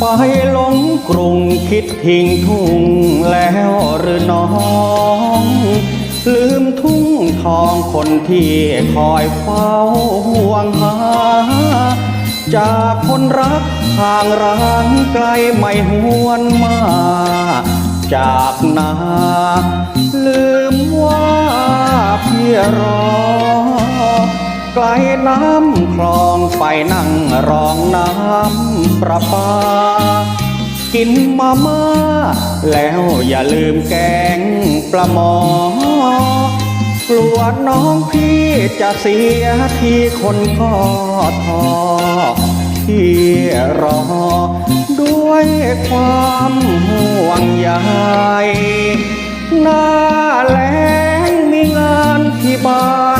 ไปหลงกรุงคิดทิ้งทุ่งแล้วหรือน้อง ลืมทุ่งทองคนที่คอยเฝ้าห่วงหา จากคนรักห่างร้างไกลไม่หวนมา จากนา ลืมว่าพี่รอ ไกลน้ำคลองไปนั่งรองน้ำประปา กินมาม่าแล้วอย่าลืมแกงปลาหมอกลัวน้องพี่จะเสียที่คนก็ทอที่รอ ด้วยความห่วงใยหน้าแล้งมีงานที่บ้าน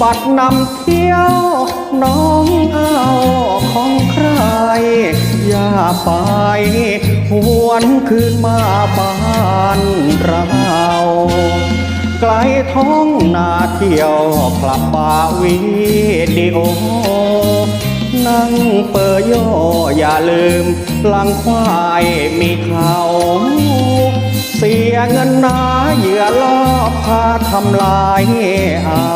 บัตรนำเที่ยวน้องเอาของใคร อย่าไป หวนคืนมาบ้านเราไกลท้องนาเที่ยวคลับป่าวิดีโอ นั่งเปอโยอย่าลืมลังควายมีเขาเสียเงินนาเหยื่อล่อพาทำลายเอา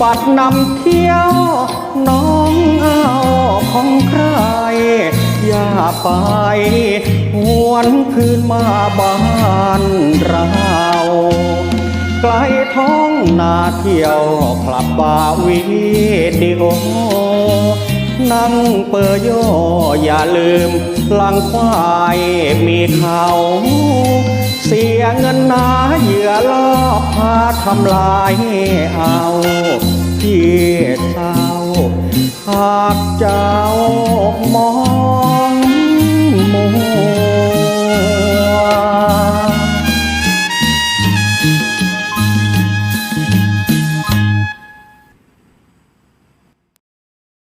บัตรนำเที่ยว น้องเอาของใคร อย่าไปหวนคืนมาบ้านเราไกลท้องนาเที่ยวคลับบาร์วิดีโอนั่งเปอโยอย่าลืมลังควายมีเขาเสียเงินนาเหยื่อล่อพาทำลายเอา จ้า